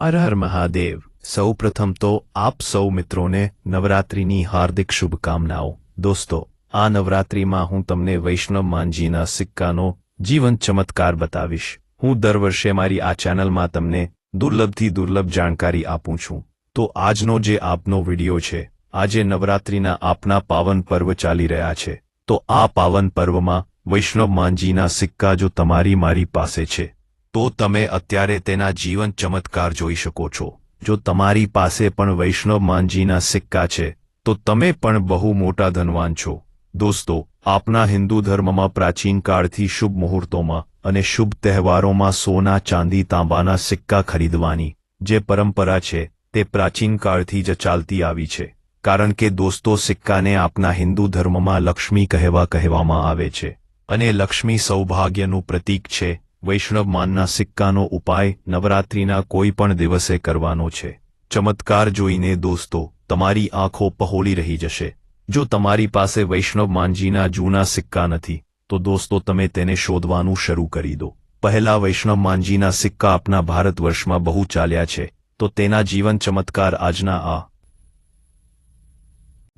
હર હર મહાદેવ, સૌ પ્રથમ તો આપ સૌ મિત્રોને નવરાત્રિની હાર્દિક શુભકામનાઓ. દોસ્તો, આ નવરાત્રિમાં હું તમને વૈષ્ણવ માનજીના સિક્કાનો જીવન ચમત્કાર બતાવીશ. હું દર વર્ષે મારી આ ચેનલમાં તમને દુર્લભથી દુર્લભ જાણકારી આપું છું. તો આજનો જે આપનો વિડિયો છે, આજે નવરાત્રિના આપના પાવન પર્વ ચાલી રહ્યા છે. તો આ પાવન પર્વમાં વૈષ્ણવ માનજીના સિક્કા જો તમારી મારી પાસે છે તો તમે અત્યારે તેના જીવન ચમત્કાર જોઈ શકો છો. જો તમારી પાસે પણ વૈષ્ણવ માનજીના સિક્કા છે, તો તમે પણ બહુ મોટા ધનવાન છો. દોસ્તો, આપના હિન્દુ ધર્મમાં પ્રાચીન કાળથી શુભ મુહૂર્તોમાં અને શુભ તહેવારોમાં સોના, ચાંદી, તાંબાના સિક્કા ખરીદવાની જે પરંપરા છે, તે પ્રાચીન કાળથી જ ચાલતી આવી છે. કારણ કે દોસ્તો, સિક્કાને આપના હિન્દુ ધર્મમાં લક્ષ્મી કહેવા કહેવામાં આવે છે. અને લક્ષ્મી સૌભાગ્યનું પ્રતીક છે વૈષ્ણવ માનના સિક્કાનો ઉપાય નવરાત્રિના કોઈ પણ દિવસે કરવાનો છે. ચમત્કાર જોઈને દોસ્તો, તમારી આંખો પહોળી રહી જશે. જો તમારી પાસે વૈષ્ણવ માનજીના જૂના સિક્કા નથી, તો દોસ્તો તમે તેને શોધવાનું શરૂ કરી દો. પહેલા વૈષ્ણવ માનજીના સિક્કા આપણા ભારત વર્ષમાં બહુ ચાલ્યા છે, તો તેના જીવન ચમત્કાર આજના આ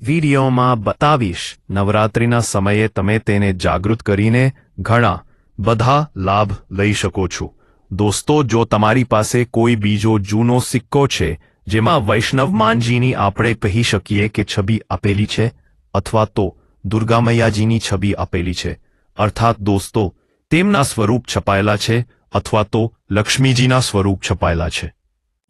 વિડીયોમાં બતાવીશ. નવરાત્રિના સમયે તમે તેને જાગૃત કરીને ઘણા બધા લાભ લઈ શકો છો. દોસ્તો, જો તમારી પાસે કોઈ બીજો જૂનો સિક્કો છે, જેમાં વૈષ્ણવ માનજીની આપણે કહી શકીએ કે છબી આપેલી છે, અથવા તો દુર્ગામૈયાજીની છબી આપેલી છે. અર્થાત, દોસ્તો, તેમના સ્વરૂપ છપાયેલા છે, અથવા તો લક્ષ્મીજીના સ્વરૂપ છપાયેલા છે.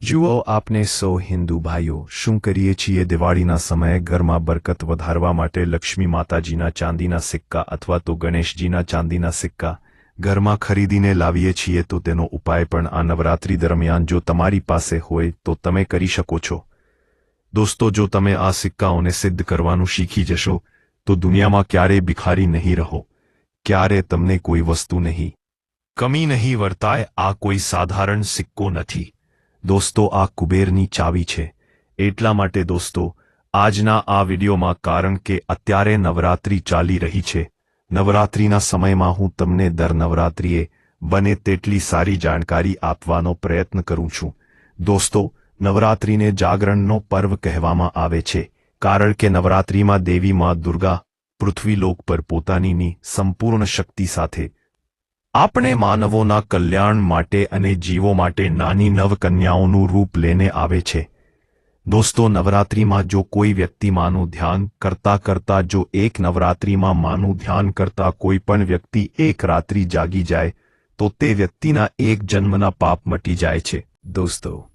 જુઓ, આપને સૌ હિન્દુ ભાઈઓ, શું કરીએ છીએ દિવાળીના સમયે ઘરમાં બરકત વધારવા માટે લક્ષ્મી માતાજીના ચાંદીના સિક્કા અથવા તો ગણેશજીના ચાંદીના સિક્કા? ઘરમાં ખરીદીને લાવીએ છીએ તો તેનો ઉપાય પણ આ નવરાત્રી દરમિયાન જો તમારી પાસે હોય તો તમે કરી શકો છો. દોસ્તો, જો તમે આ સિક્કાઓને સિદ્ધ કરવાનું શીખી જશો, તો દુનિયામાં ક્યારેય ભિખારી નહીં રહો. ક્યારે તમને કોઈ વસ્તુ નહીં. કમી નહીં વર્તાય, આ કોઈ સાધારણ સિક્કો નથી. દોસ્તો, આ કુબેરની ચાવી છે. એટલા માટે દોસ્તો, આજના આ વિડીયોમાં કારણ કે અત્યારે નવરાત્રી ચાલી રહી છે નવરાત્રીના સમયમાં હું તમને દર નવરાત્રિએ બને તેટલી સારી જાણકારી આપવાનો પ્રયત્ન કરું છું. દોસ્તો, નવરાત્રિને જાગરણનો પર્વ કહેવામાં આવે છે, કારણ કે નવરાત્રિમાં દેવી માં દુર્ગા પૃથ્વીલોક પર પોતાનીની સંપૂર્ણ શક્તિ સાથે આપણે માનવોના કલ્યાણ માટે અને જીવો માટે નાની નવકન્યાઓનું રૂપ લઈને આવે છે. દોસ્તો, નવરાત્રિમાં જો કોઈ વ્યક્તિ માનું ધ્યાન કરતા કરતા, જો એક નવરાત્રિમાં માનું ધ્યાન કરતા કોઈ પણ વ્યક્તિ એક રાત્રિ જાગી જાય, તો તે વ્યક્તિના એક જન્મના પાપ મટી જાય છે. દોસ્તો,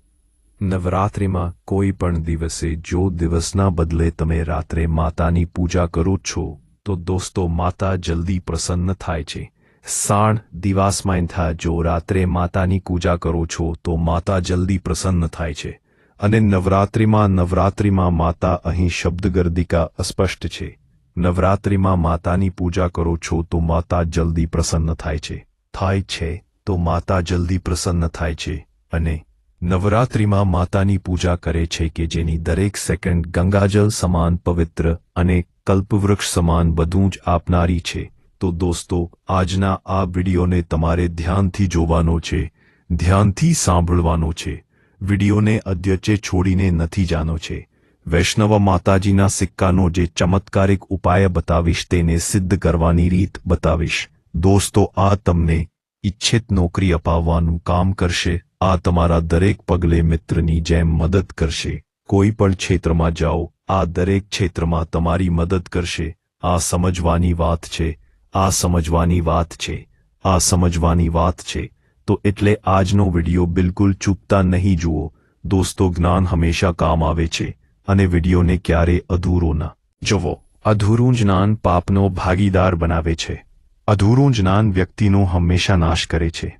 નવરાત્રિમાં કોઈ પણ દિવસે જો દિવસના બદલે તમે રાત્રે માતાની પૂજા કરો છો, તો દોસ્તો, માતા જલ્દી પ્રસન્ન થાય છે. સાણ દિવાસમાં થા જો રાત્રે માતાની પૂજા કરો છો, તો માતા જલ્દી પ્રસન્ન થાય છે. અને નવરાત્રિમાં નવરાત્રિમાં માતા અહીં શબ્દગર્દિકા અસ્પષ્ટ છે. નવરાત્રિમાં માતાની પૂજા કરો છો તો માતા જલ્દી પ્રસન્ન થાય છે. થાય છે તો માતા જલ્દી પ્રસન્ન થાય છે. અને નવરાત્રિમાં માતાની પૂજા કરે છે કે જેની દરેક સેકન્ડ ગંગાજલ સમાન પવિત્ર અને કલ્પવૃક્ષ સમાન બધું જ આપનારી છે. તો દોસ્તો, આજના આ વિડીયોને તમારે ધ્યાનથી જોવાનો છે. ધ્યાનથી સાંભળવાનો છે. વિડીયોને અધ્યચે છોડીને નથી જાનો છે. વૈષ્ણવ માતાજીના સિક્કાનો જે ચમત્કારિક ઉપાય બતાવીશ તેને સિદ્ધ કરવાની રીત બતાવીશ. દોસ્તો, આ તમને ઇચ્છિત નોકરી અપાવવાનું કામ કરશે. આ તમારા દરેક પગલે મિત્રની જેમ મદદ કરશે. કોઈ પણ ક્ષેત્રમાં જાઓ, આ દરેક ક્ષેત્રમાં તમારી મદદ કરશે. આ સમજવાની વાત છે. આ સમજવાની વાત છે. આ સમજવાની વાત છે. તો એટલે આજનો વિડિયો બિલકુલ ચૂકતા નહીં જુઓ. દોસ્તો, જ્ઞાન હંમેશા કામ આવે છે અને વિડિયોને ક્યારે અધૂરો ના જુઓ. અધૂરું જ્ઞાન પાપનો ભાગીદાર બનાવે છે. અધૂરું જ્ઞાન વ્યક્તિનો હંમેશા નાશ કરે છે.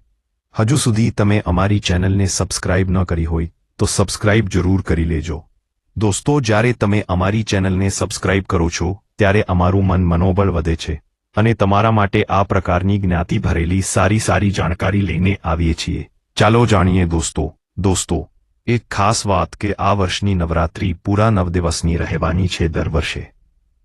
હજુ સુધી તમે અમારી ચેનલને સબસ્ક્રાઇબ ન કરી હોય, તો સબસ્ક્રાઇબ જરૂર કરી લેજો. દોસ્તો, જ્યારે તમે અમારી ચેનલને સબસ્ક્રાઇબ કરો છો, ત્યારે અમારું મન મનોબળ વધે છે. અને તમારા માટે આ પ્રકારની જ્ઞાતિ ભરેલી સારી સારી જાણકારી લઈને આવીએ છીએ. ચાલો જાણીએ દોસ્તો દોસ્તો, એક ખાસ વાત કે આ વર્ષની નવરાત્રી પૂરા નવ દિવસની રહેવાની છે દર વર્ષે.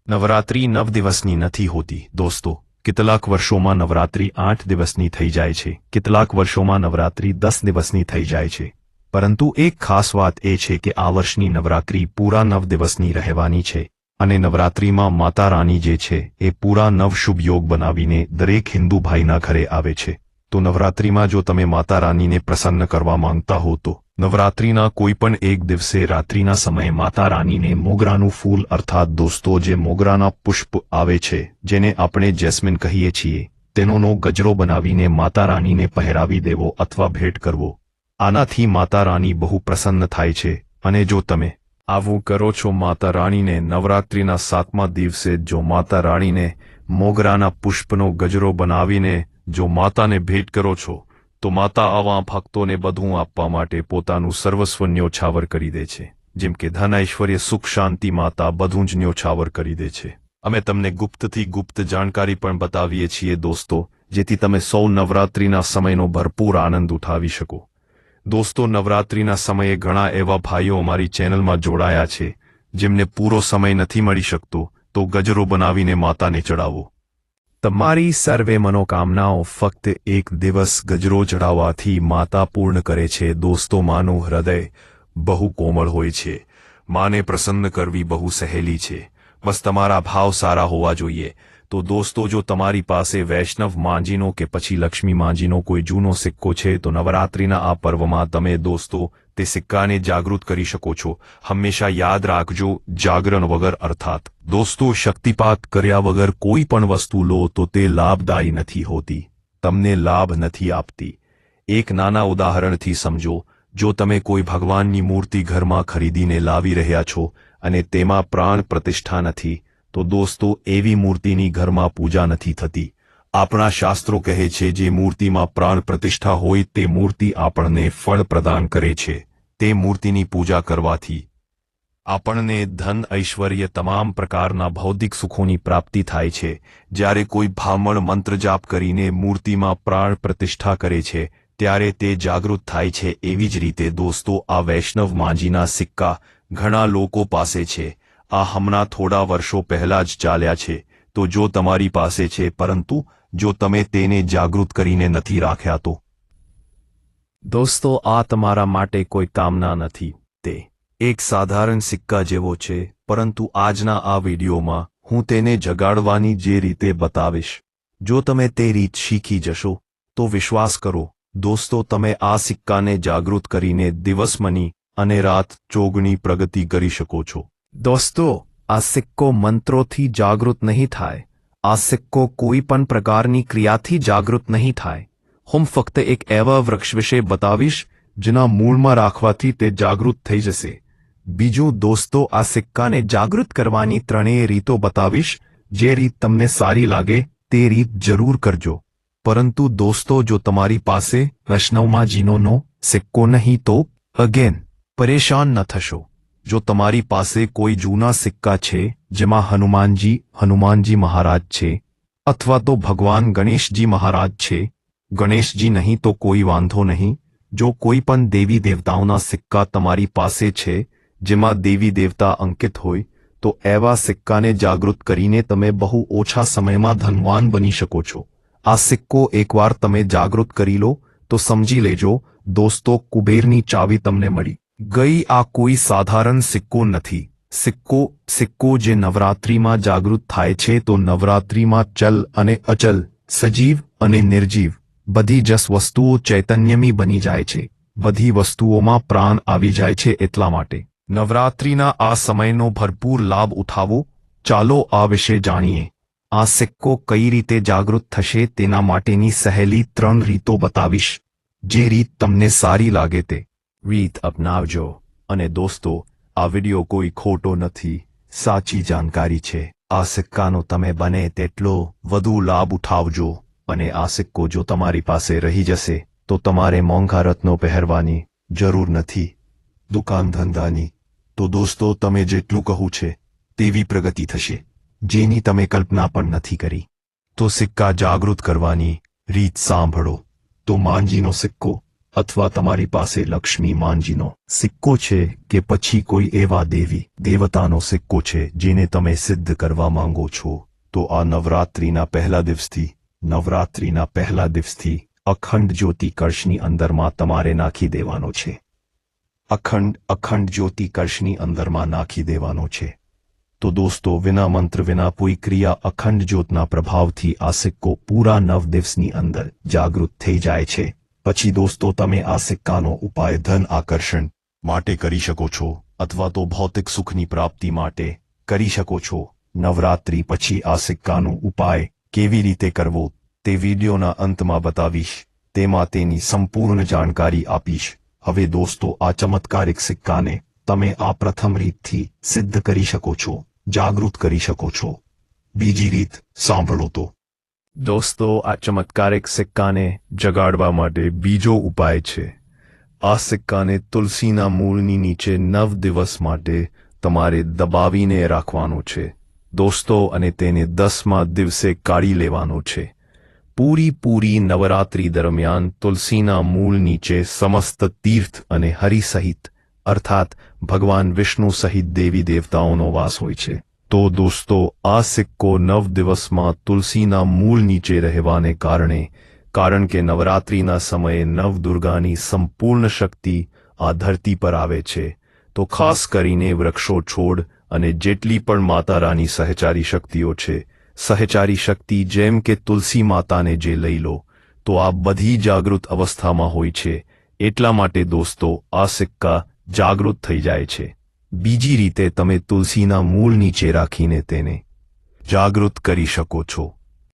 નવરાત્રી નવ દિવસની નથી હોતી, દોસ્તો. કેટલાક વર્ષોમાં નવરાત્રી આઠ દિવસની થઈ જાય છે, કેટલાક વર્ષોમાં નવરાત્રી દસ દિવસની થઈ જાય છે. પરંતુ એક ખાસ વાત એ છે કે આ વર્ષની નવરાત્રી પૂરા નવ દિવસની રહેવાની છે. અને નવરાત્રિમાં માતા રાની જે છે, એ પૂરા નવ યોગ બનાવીને દરેક હિન્દુ ભાઈના ઘરે આવે છે. તો નવરાત્રિમાં જો તમે માતા રાનીને પ્રસન્ન કરવા માંગતા હો તો, નવરાત્રિના કોઈ પણ એક દિવસે રાત્રિના સમયે માતા રાનીને મોગરાનું ફૂલ અર્થાત દોસ્તો જે મોગરાના પુષ્પ આવે છે, જેને આપણે જેસ્મિન કહીએ છીએ, તેનોનો ગજરો બનાવીને માતા રાનીને પહેરાવી દેવો અથવા ભેટ કરવો. આનાથી માતા રાની બહુ પ્રસન્ન થાય છે, અને જો તમે આવું કરો છો માતા રાણીને નવરાત્રિના સાતમા દિવસે જો માતા રાણીને મોગરાના પુષ્પનો ગજરો બનાવીને જો માતાને ભેટ કરો છો, તો માતા આવા ભક્તોને બધું આપવા માટે પોતાનું સર્વસ્વ ન્યોછાવર કરી દે છે. જેમ કે ધન ઐશ્વર્ય, સુખ શાંતિ માતા બધું જ ન્યોછાવર કરી દે છે. અમે તમને ગુપ્તથી ગુપ્ત જાણકારી પણ બતાવીએ છીએ દોસ્તો, જેથી તમે સૌ નવરાત્રિના સમયનો ભરપૂર આનંદ ઉઠાવી શકો. દોસ્તો, નવરાત્રિના સમયે ઘણા એવા ભાઈઓ અમારી ચેનલમાં જોડાયા છે, જેમને પૂરો સમય નથી મળી શકતો, તો ગજરો બનાવીને માતાને ચડાવો. તમારી સર્વે મનોકામનાઓ ફક્ત એક દિવસ ગજરો ચડાવવાથી માતા પૂર્ણ કરે છે. દોસ્તો, માનું હૃદય બહુ કોમળ હોય છે. માને પ્રસન્ન કરવી બહુ સહેલી છે. બસ તમારા ભાવ સારા હોવા જોઈએ. તો દોસ્તો, જો તમારી પાસે વૈષ્ણવ માંજીનો કે પછી લક્ષ્મી માંજીનો કોઈ જૂનો સિક્કો છે, તો નવરાત્રિના આ પર્વમાં તમે દોસ્તો તે સિક્કાને જાગૃત કરી શકો છો. હંમેશા યાદ રાખજો, જાગરણ વગર અર્થાત. દોસ્તો, શક્તિપાત કર્યા વગર કોઈ પણ વસ્તુ લો, તો તે લાભદાયી નથી હોતી. તમને લાભ નથી આપતી. એક નાના ઉદાહરણથી સમજો. જો તમે કોઈ ભગવાનની મૂર્તિ ઘરમાં ખરીદીને લાવી રહ્યા છો, અને તેમાં પ્રાણ પ્રતિષ્ઠા નથી તો દોસ્તો, એવી મૂર્તિની ઘરમાં પૂજા નથી થતી. આપણા શાસ્ત્રો કહે છે, જે મૂર્તિમાં પ્રાણ પ્રતિષ્ઠા હોય તે મૂર્તિ આપણને ફળ પ્રદાન કરે છે. તે મૂર્તિની પૂજા કરવાથી આપણને ધન, ઐશ્વર્ય તમામ પ્રકારના ભૌતિક સુખોની પ્રાપ્તિ થાય છે. જ્યારે કોઈ ભામણ મંત્ર જાપ કરીને મૂર્તિમાં પ્રાણ પ્રતિષ્ઠા કરે છે, ત્યારે તે જાગૃત થાય છે. એવી જ રીતે દોસ્તો, આ વૈષ્ણવ માંજીના સિક્કા ઘણા લોકો પાસે છે. આ હમણાં થોડા વર્ષો પહેલા જ ચાલ્યા છે, તો જો તમારી પાસે છે, પરંતુ જો તમે તેને જાગૃત કરીને નથી રાખ્યા તો? દોસ્તો, આ તમારા માટે કોઈ કામના નથી, તે એક સાધારણ સિક્કા જેવો છે, પરંતુ આજના આ વિડીયોમાં હું તેને જગાડવાની જે રીતે બતાવીશ. જો તમે તે રીત શીખી જશો, તો વિશ્વાસ કરો, દોસ્તો, તમે આ સિક્કાને જાગૃત કરીને દિવસમની અને રાત ચોગણી પ્રગતિ કરી શકો છો. દોસ્તો, આ સિક્કો મંત્રોથી જાગૃત નહીં થાય. આ સિક્કો કોઈ પણ પ્રકારની ક્રિયાથી જાગૃત નહીં થાય. હું ફક્ત એક એવા વૃક્ષ વિશે બતાવીશ, જેના મૂળમાં રાખવાથી તે જાગૃત થઈ જશે. બીજું દોસ્તો, આ સિક્કાને જાગૃત કરવાની ત્રણેય રીતો બતાવીશ. જે રીત તમને સારી લાગે, તે રીત જરૂર કરજો. પરંતુ દોસ્તો, જો તમારી પાસે વૈષ્ણવમાં જીનોનો સિક્કો નહીં તો અગેન પરેશાન ન થશો. જો તમારી પાસે કોઈ જૂના સિક્કા છે, જેમાં હનુમાનજી હનુમાનજી મહારાજ છે, અથવા તો ભગવાન ગણેશજી મહારાજ છે, ગણેશજી નહીં તો કોઈ વાંધો નહીં, જો કોઈ પણ દેવી દેવતાઓના સિક્કા તમારી પાસે છે, જેમાં દેવી દેવતા અંકિત હોય, તો એવા સિક્કાને જાગૃત કરીને તમે બહુ ઓછા સમયમાં ધનવાન બની શકો છો. આ સિક્કો એકવાર તમે જાગૃત કરી લો, તો સમજી લેજો, દોસ્તો, કુબેરની ચાવી તમને મળી. ગઈ આ કોઈ સાધારણ સિક્કો નથી. સિક્કો સિક્કો જે નવરાત્રિમાં જાગૃત થાય છે તો નવરાત્રિમાં ચલ અને અચલ, સજીવ અને નિર્જીવ, બધી જસ વસ્તુઓ ચૈતન્યમી બની જાય છે. બધી વસ્તુઓમાં પ્રાણ આવી જાય છે એટલા માટે. નવરાત્રિના આ સમયનો ભરપૂર લાભ ઉઠાવો. ચાલો આ વિશે જાણીએ. આ સિક્કો કઈ રીતે જાગૃત થશે તેના માટેની સહેલી ત્રણ રીતો બતાવીશ. જે રીત તમને સારી લાગે તે. રીત અપનાવજો અને દોસ્તો, આ વિડિયો કોઈ ખોટો નથી. સાચી જાણકારી છે. આ સિક્કાનો તમે બને તેટલો વધુ લાભ ઉઠાવજો અને આ સિક્કો જો તમારી પાસે રહી જશે, તો તમારે મોંઘા રત્નો પહેરવાની જરૂર નથી. દુકાન ધંધાની. તો દોસ્તો, તમે જેટલું કહું છે, તેવી પ્રગતિ થશે, જેની તમે કલ્પના પણ નથી કરી. તો સિક્કા જાગૃત કરવાની રીત સાંભળો. તો માંજીનો સિક્કો અથવા તમારી પાસે લક્ષ્મી માંજીનો સિક્કો છે કે પછી કોઈ એવા દેવી, દેવતાનો સિક્કો છે જેને તમે સિદ્ધ કરવા માંગો છો, તો આ નવરાત્રિના પહેલા દિવસથી, નવરાત્રિના પહેલા દિવસથી અખંડ જ્યોતિ કળશની અંદરમાં તમારે નાખી દેવાનો છે. અખંડ અખંડ જ્યોતિ કળશની અંદરમાં નાખી દેવાનો છે. તો દોસ્તો, વિના મંત્ર, વિના કોઈ ક્રિયા અખંડ જ્યોતના પ્રભાવથી આ સિક્કો પૂરા નવ દિવસની અંદર જાગૃત થઈ જાય છે. પછી દોસ્તો, તમે આ સિક્કાનો ઉપાય ધન આકર્ષણ માટે કરી શકો છો અથવા તો ભૌતિક સુખની પ્રાપ્તિ માટે કરી શકો છો. નવરાત્રી પછી આ સિક્કાનો ઉપાય કેવી રીતે કરવો તે વિડીયોના અંતમાં બતાવીશ. તેમાં તેની સંપૂર્ણ જાણકારી આપીશ. હવે દોસ્તો, આ ચમત્કારિક સિક્કાને તમે આ પ્રથમ રીતથી સિદ્ધ કરી શકો છો, જાગૃત કરી શકો છો. બીજી રીત સાંભળો તો. દોસ્તો, આ ચમત્કારિક સિક્કાને જગાડવા માટે બીજો ઉપાય છે. આ સિક્કાને તુલસીના મૂળની નીચે નવ દિવસ માટે તમારે દબાવીને રાખવાનો છે. દોસ્તો, અને તેને દસમા દિવસે કાઢી લેવાનો છે. પૂરી પૂરી નવરાત્રી દરમિયાન તુલસીના મૂળ નીચે સમસ્ત તીર્થ અને હરિ સહિત અર્થાત ભગવાન વિષ્ણુ સહિત દેવી દેવતાઓનો વાસ હોય છે. તો દોસ્તો, આ સિક્કો નવ દિવસમાં તુલસીના મૂળ નીચે રહેવાને કારણે, કારણ કે નવરાત્રિના સમયે નવ દુર્ગાની સંપૂર્ણ શક્તિ આ ધરતી પર આવે છે, તો ખાસ કરીને વૃક્ષો છોડ અને જેટલી પણ માતા રાની સહચારી શક્તિઓ છે, સહચારી શક્તિ જેમ કે તુલસી માતાને જે લઈ લો, તો આ બધી જાગૃત અવસ્થામાં હોય છે, એટલા માટે દોસ્તો આ સિક્કા જાગૃત થઈ જાય છે. બીજી રીતે તમે તુલસીના મૂળ નીચે રાખીને તેને જાગૃત કરી શકો છો.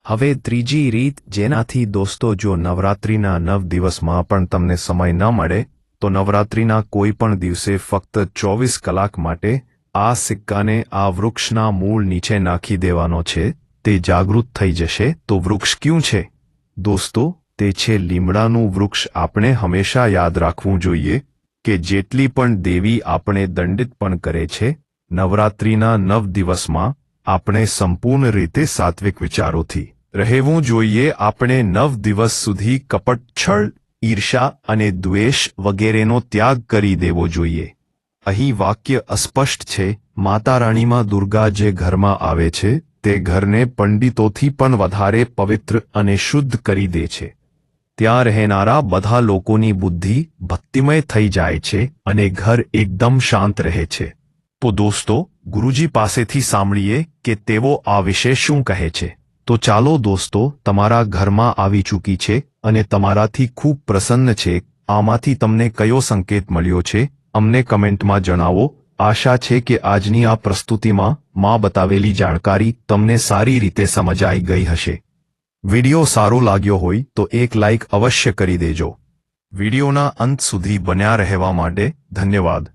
હવે ત્રીજી રીત, જેનાથી દોસ્તો, જો નવરાત્રિના નવ દિવસમાં પણ તમને સમય ન મળે, તો નવરાત્રિના કોઈ પણ દિવસે ફક્ત ચોવીસ કલાક માટે આ સિક્કાને આ વૃક્ષના મૂળ નીચે નાખી દેવાનો છે, તે જાગૃત થઈ જશે. તો વૃક્ષ ક્યું છે? દોસ્તો, તે છે લીમડાનું વૃક્ષ. આપણે હંમેશા યાદ રાખવું જોઈએ કે જેટલી પણ દેવી આપણે દંડિત પણ કરે છે, નવરાત્રિના નવ દિવસમાં આપણે સંપૂર્ણ રીતે સાત્વિક વિચારોથી રહેવું જોઈએ. આપણે નવ દિવસ સુધી કપટ, છળ ઈર્ષા અને દ્વેષ વગેરેનો ત્યાગ કરી દેવો જોઈએ. અહીં વાક્ય અસ્પષ્ટ છે. માતા રાણીમાં દુર્ગા જે ઘરમાં આવે છે, તે ઘરને પંડિતોથી પણ વધારે પવિત્ર અને શુદ્ધ કરી દે છે. ત્યાં રહેનારા બધા લોકોની બુદ્ધિ ભક્તિમય થઈ જાય છે અને ઘર એકદમ શાંત રહે છે. તો દોસ્તો, ગુરુજી પાસેથી સાંભળીએ કે તેઓ આ વિશે શું કહે છે. તો ચાલો દોસ્તો, તમારા ઘરમાં આવી ચૂકી છે અને તમારાથી ખૂબ પ્રસન્ન છે. આમાંથી તમને કયો સંકેત મળ્યો છે? અમને કમેન્ટમાં જણાવો. આશા છે કે આજની આ પ્રસ્તુતિમાં માં બતાવેલી જાણકારી તમને સારી રીતે સમજાઈ ગઈ હશે. વિડિયો સારો લાગ્યો હોય તો એક લાઇક અવશ્ય કરી દેજો. વિડિયોના અંત સુધી બન્યા રહેવા માટે ધન્યવાદ.